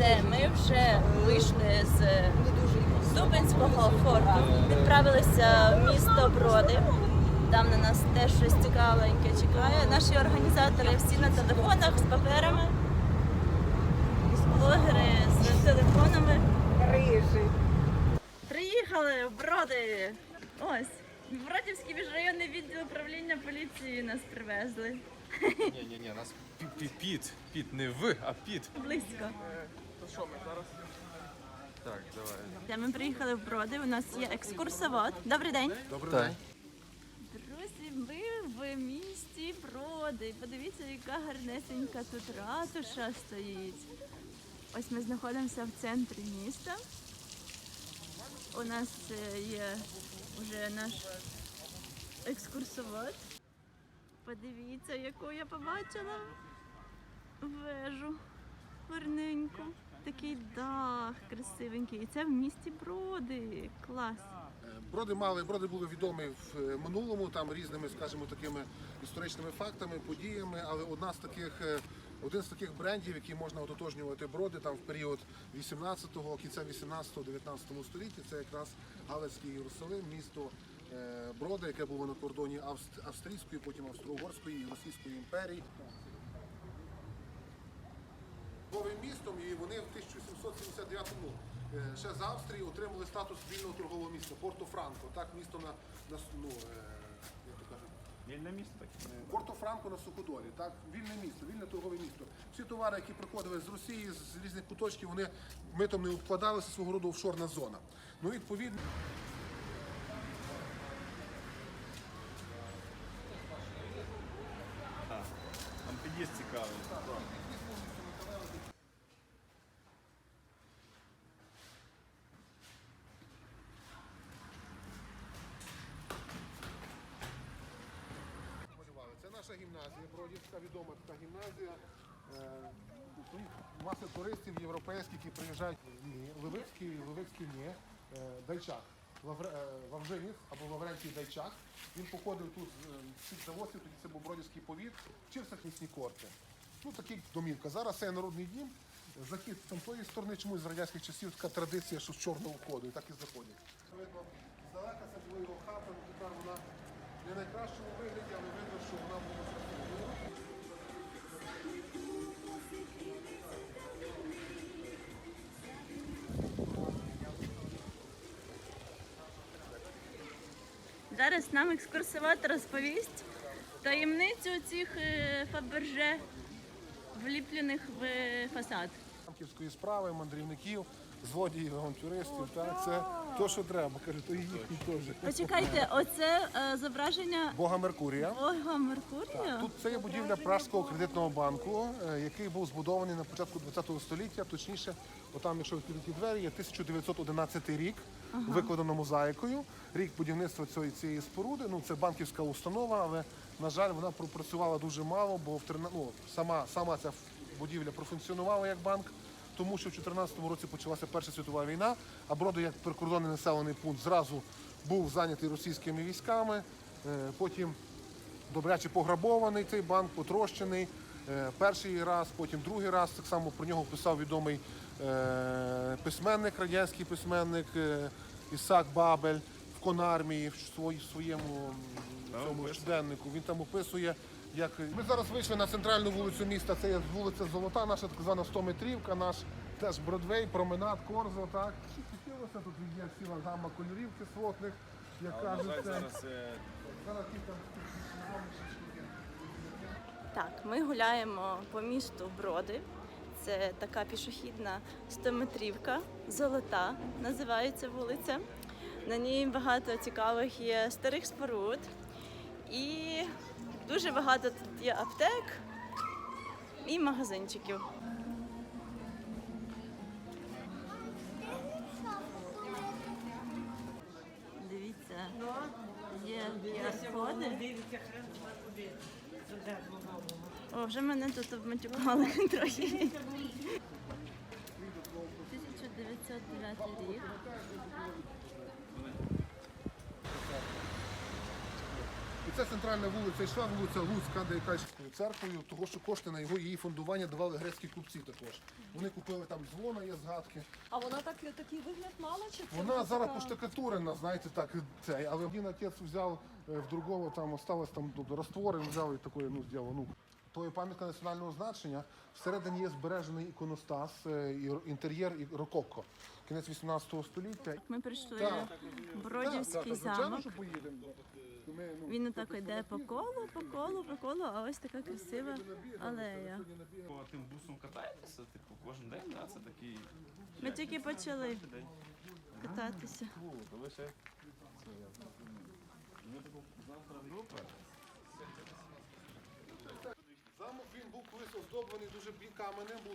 Все, ми вже вийшли з Дубинського форту, відправилися в місто Броди. Там на нас теж щось цікавеньке чекає. Наші організатори всі на телефонах з паперами, блогери з телефонами. Приїхали в Броди. Ось. В Бродівський міжрайонний відділ управління поліції нас привезли. Ні, ні, ні, нас пі- пі- піт, піт, не в, а піт. Близько. Що ми зараз? Так, давай. Та Ми приїхали в Броди. У нас є екскурсовод. Добрий день. Добрий день. Друзі, ми в місті Броди. Подивіться, яка гарнесенька тут ратуша стоїть. Ось ми знаходимося в центрі міста. У нас е, є вже наш екскурсовод. Подивіться, яку я побачила вежу. Гарненьку. Такий дах красивенький. І це в місті Броди. Клас. Броди мали, броди були відомі в е, минулому, там різними, скажімо, такими історичними фактами, подіями. Але одна з таких, е, один з таких брендів, які можна ототожнювати броди там в період 18-го, кінця 18-го, 19 століття, це якраз Галицький Єрусалим, місто е, Броди, яке було на кордоні Австрійської, потім Австро-Угорської і Російської імперії. Новим містом, і вони в 1779-му е, ще з Австрії отримали статус вільного торгового міста Порто-Франко. Так, місто на, на ну, е, як то кажуть, Вільне місто таке. Порто-Франко на Суходолі, так, вільне місто, вільне торгове місто. Всі товари, які приходили з Росії, з різних куточків, вони митом не обкладалися свого роду офшорна зона. Ну, відповідно. Це гімназія, Бродівська, відома така гімназія. Е, Маса туристів європейських, які приїжджають ні, Левицький, Левицький ні, е, Дайчак. Е, Вавжиніс або Лаврентій Дайчак. Він походив тут з цих заводів, тоді це був Бродівський повіт, вчився хмісні корти. Ну, такий домівка. Зараз це народний дім. Захід там тої сторони, чомусь з радянських часів така традиція, що з чорного входу, і так і заходять. Видно, здалека це була його хата, ну тепер вона не найкращому вигляді, але видно, що вона була Зараз нам екскурсовод розповість таємницю цих е, фаберже, вліплених в фасад. Банківської справи, мандрівників, злодіїв, авантюристів. Так, це то, що треба. Каже, то і їхні теж. Почекайте, оце е, зображення Бога Меркурія. Бога Меркурія. Тут це є будівля Пражського кредитного банку, е, який був збудований на початку ХХ століття. Точніше, отам, якщо відкрити ті двері, є 1911 рік, викладено мозаїкою. Рік будівництва цієї, цієї споруди. Ну це банківська установа, але на жаль, вона пропрацювала дуже мало, бо в 13 ну, сама, сама ця будівля профункціонувала як банк. Тому що в 2014 році почалася Перша світова війна, а Броди як прикордонний населений пункт зразу був зайнятий російськими військами. Е, Потім добряче пограбований цей банк, потрощений. Е, Перший раз, потім другий раз. Так само про нього писав відомий письменник, радянський письменник е, Ісак Бабель в Конармії в своєму цьому щоденнику. Він там описує, як ми зараз вийшли на центральну вулицю міста. Це є вулиця Золота, наша так звана 100-метрівка, наш теж Бродвей, променад, Корзо. Так хотілося тут є ціла гамма кольорів кислотних, як кажуть. Зараз е, Зараз кілька Так, ми гуляємо по місту Броди. Це така пішохідна 100-метрівка, золота називається вулиця. На ній багато цікавих є старих споруд. І дуже багато тут є аптек і магазинчиків. О, вже мене тут обматюкали трохи. 1909 рік. І Оце центральна вулиця, йшла вулиця Луцька, де якась церквою, того що кошти на його її фондування давали грецькі купці також. Вони купили там дзвона, є згадки. А вона так такий вигляд мала чи це Вона зараз така- поштукатурена, знаєте, так, цей, але один отець взяв е, в другого, там осталось там раствори, він взяв і такої, ну, зробив, ну. То є пам'ятка національного значення. Всередині є збережений іконостас, е, і інтер'єр і рококо. Кінець 18 століття. Ми прийшли Так. в Бродівський Так, так, звичайно, замок. Він отак йде по колу, по колу, по колу, а ось така красива алея. По тим бусом катаєтеся, типу, кожен день, да? Це такий. Ми тільки почали кататися. Таку завтра група. Замок він був колись оздоблений дуже каменем, був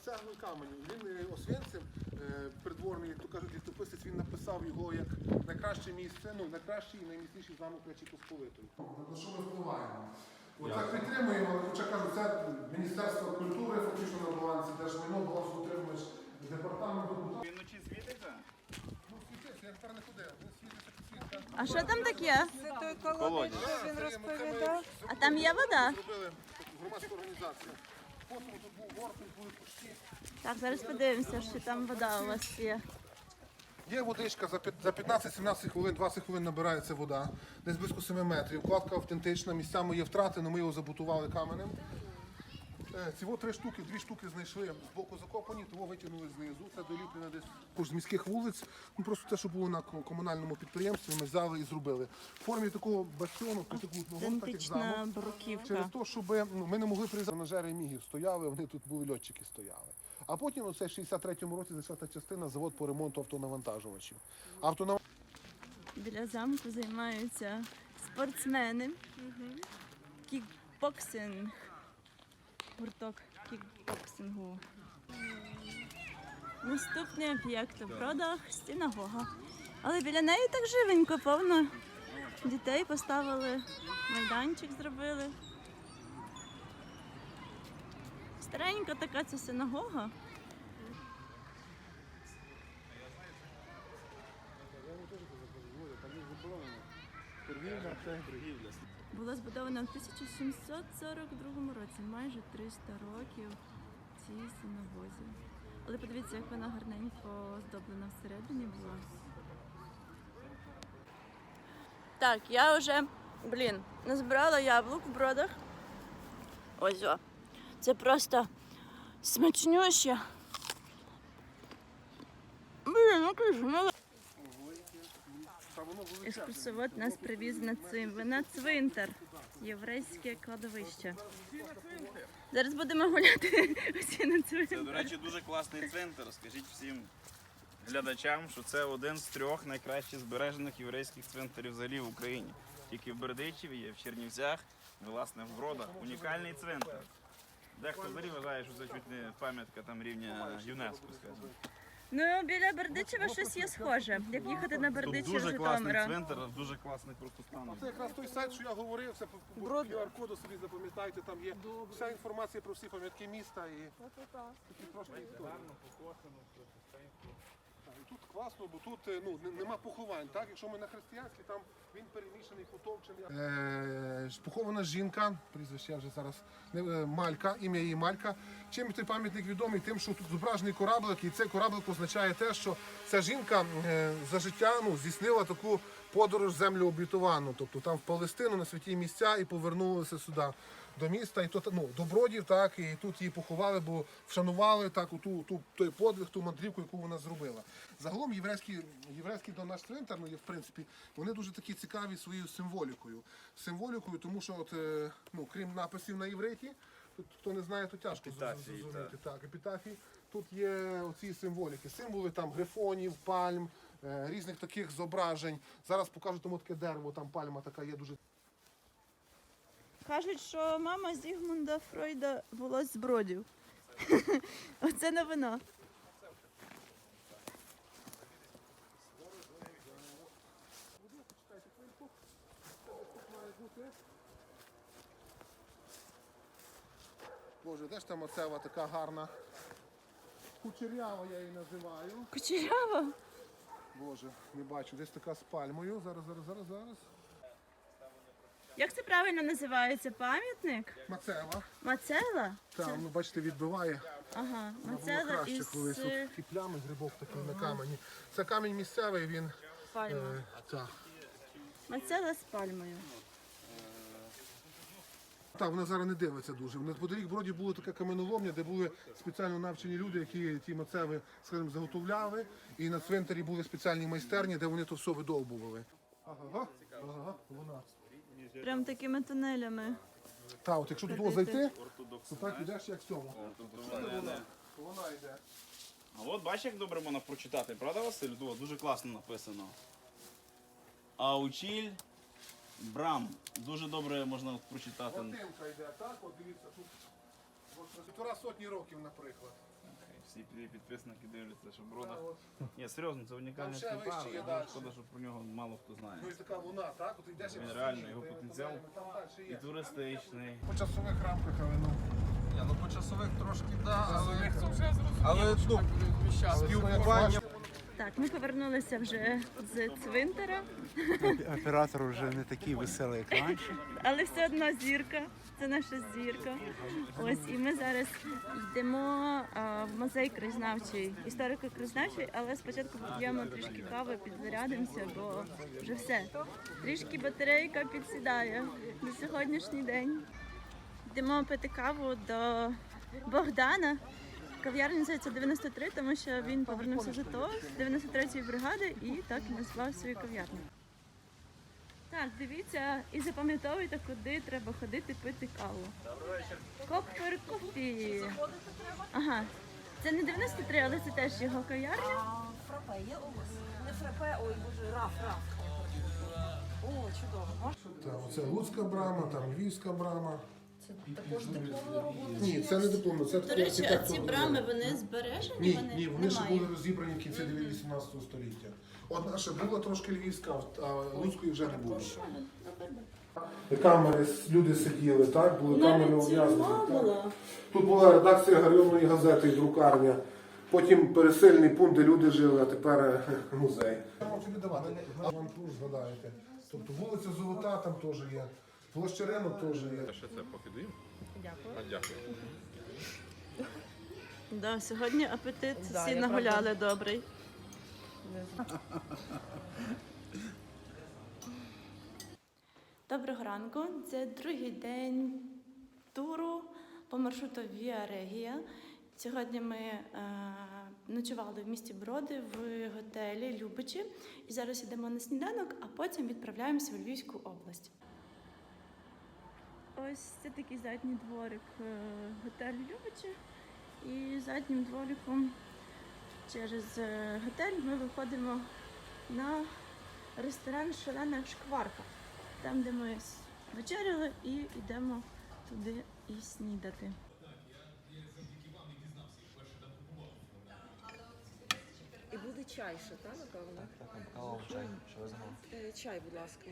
з цегли каменю. Він е, освінцем е, придворний, як то кажуть, літописець, він написав його як найкраще місце, ну найкращий і найміцніший замок Речі Посполитої. На що ми впливаємо? Отак підтримуємо, хоча кажу, це Міністерство культури, фактично на балансі держмайно, балансоутримувач департаменту. Він вночі світиться? Ну, світиться, як тепер не ходив, світиться, підсвітка. А що там таке? Це той колодязь, що він розповідав. А там є вода? Громадську організацію. Потім тут був горбик, були кущі. Так, зараз подивимося, що там вода у вас є. Є водичка, за за 15-17 хвилин, 20 хвилин набирається вода, десь близько 7 метрів. Кладка автентична, місцями є втрати, але ми його забутували каменем. Е, Ці от три штуки, дві штуки знайшли з боку закопані, того витягнули знизу. Це доліплено десь також з міських вулиць. Ну, просто те, що було на комунальному підприємстві, ми взяли і зробили. В формі такого бастіону, притикутного, так як замок. бруківка. Через те, щоб ну, ми не могли приїздити на жери мігів стояли, вони тут були льотчики стояли. А потім оце в 63-му році зайшла та частина завод по ремонту автонавантажувачів. Автонав... Біля замку займаються спортсмени. Кікбоксинг. Гурток кікбоксингу. Наступний об'єкт у бродах синагога. Але біля неї так живенько, повно дітей поставили, майданчик зробили. Старенька така ця синагога. Була збудована в 1742 році, майже 300 років цій синагозі. Але подивіться, як вона гарненько оздоблена всередині була. Так, я вже, блін, назбирала яблук в бродах. Ось о. Це просто смачнюще. Блін, ну ти ж мила. Та воно величезне. Екскурсовод нас привіз на цим на цвинтар. Єврейське кладовище. Зараз будемо гуляти усі на Це, до речі, дуже класний цвинтар. Скажіть всім глядачам, що це один з трьох найкращих збережених єврейських цвинтарів взагалі в Україні. Тільки в Бердичеві є, в Чернівцях, власне, в Бродах. Унікальний цвинтар. Дехто взагалі вважає, що це чуть не пам'ятка там рівня ЮНЕСКО, скажімо. Ну, біля Бердичева щось є схоже. Як їхати на Тут Бердичів з дуже класний Житомира. цвинтар, дуже класний просто стан. Це якраз той сайт, що я говорив, це по, по QR-коду собі запам'ятайте, там є вся інформація про всі пам'ятки міста і такі трошки історії. І Тут класно, бо тут е, ну, нема поховань. Так? Якщо ми на християнській, там він перемішаний, потовчений. Е, похована жінка, прізвище вже зараз е, Малька, ім'я її Малька. Чим той пам'ятник відомий? Тим, що тут зображений кораблик, і цей кораблик означає те, що ця жінка е, за життя ну, здійснила таку подорож землю обітовану. Тобто там в Палестину на святі місця і повернулася сюди до міста, і то ну, до бродів, так, і тут її поховали, бо вшанували так, ту, ту, той подвиг, ту мандрівку, яку вона зробила. Загалом єврейський, єврейський до наш ну, в принципі, вони дуже такі цікаві своєю символікою. Символікою, тому що, от, е, ну, крім написів на євриті, тут, хто не знає, то тяжко Епітафії, зрозуміти. Так, епітафії. Тут є оці символіки, символи там грифонів, пальм, е, різних таких зображень. Зараз покажу тому таке дерево, там пальма така є дуже Кажуть, що мама Зігмунда Фройда була з бродів. Оце новина. Боже, де ж там оцева така гарна? Кучерява я її називаю. Кучерява. Боже, не бачу. Десь така з пальмою. Зараз, зараз, зараз, зараз. Як це правильно називається? Пам'ятник? Мацева. Мацела? Там, ну, бачите, відбиває. Ага, мацела краще із колись. Тут е, такі плями грибок такий на камені. Це камінь місцевий, він. пальма. Е, так. Мацела з пальмою. Так, вони зараз не дивляться дуже. У нас подалік броді було таке каменоломня, де були спеціально навчені люди, які ті мацеви, скажімо, заготовляли. І на цвинтарі були спеціальні майстерні, де вони то все видовбували. Ага, ага, вона. Прям такими тунелями. Так, от якщо тут зайти, то так ідеш як в цьому. Вона, йде. А от бачиш, як добре можна прочитати, правда, Василь? О, дуже класно написано. Аучіль Брам. Дуже добре можна от прочитати. Латинка йде, так? От дивіться, тут от півтора сотні років, наприклад. Всі підписники дивляться, що брода. Ні, серйозно, це унікальний Там ще екземпляр. вище є але далі. Шкода, що про нього мало хто знає. Ну і така луна, так? От йдеш Він реально, його потенціал І туристичний. По часових рамках, але ну. Ні, ну по часових трошки да, але, Це вже зрозуміло, але що ну, так вміщати. спілкування. Так, ми повернулися вже з цвинтара, Оператор вже не такий веселий, як раніше. але все одно зірка. Це наша зірка. Ось і ми зараз йдемо а, в музей краєзнавчий, історико-краєзнавчий, але спочатку поп'ємо трішки кави, підзарядимося, бо вже все. Трішки батарейка підсідає на сьогоднішній день. Йдемо пити каву до Богдана. Кав'ярня називається 93, тому що він повернувся з АТО з 93-ї бригади і так і назвав свою кав'ярню. Так, дивіться і запам'ятовуйте, куди треба ходити пити каву. Копер кофі. Ага. Це не 93, але це теж його кав'ярня. Фрапе є у вас? Не фрапе, ой, боже, раф, раф. О, чудово. Можна? Там оце Луцька брама, там Львівська брама. Це також дипломна робота. Ні, це не дипломно, це До речі, а ці брами вони збережені? Ні, вони ні, вони ще немає. були розібрані в кінці 18 століття. Одна ще була трошки львівська, а Луцької вже не було. Камери, люди сиділи, так? Були камери Навіть ув'язнені. так. була. Тут була редакція гарйонної газети і друкарня. Потім пересильний пункт, де люди жили, а тепер е, музей. Я можу віддавати. Вам тут згадаєте. Тобто вулиця Золота там теж є. Площа ринок теж є. Що це похідуємо? Дякую. А, дякую. Да, сьогодні апетит Да, всі я нагуляли добрий. Доброго ранку. Це другий день туру по маршруту Віа Регія. Сьогодні ми е, ночували в місті Броди в готелі Любичі. І зараз йдемо на сніданок, а потім відправляємося у Львівську область. Ось це такий задній дворик е, готелю Любичі. І заднім двориком через е, готель ми виходимо на ресторан Шалена Шкварка, там, де ми вечеряли, і йдемо туди і снідати. І буде чай ще, так, напевно? Так, так, чай. Чай, будь ласка.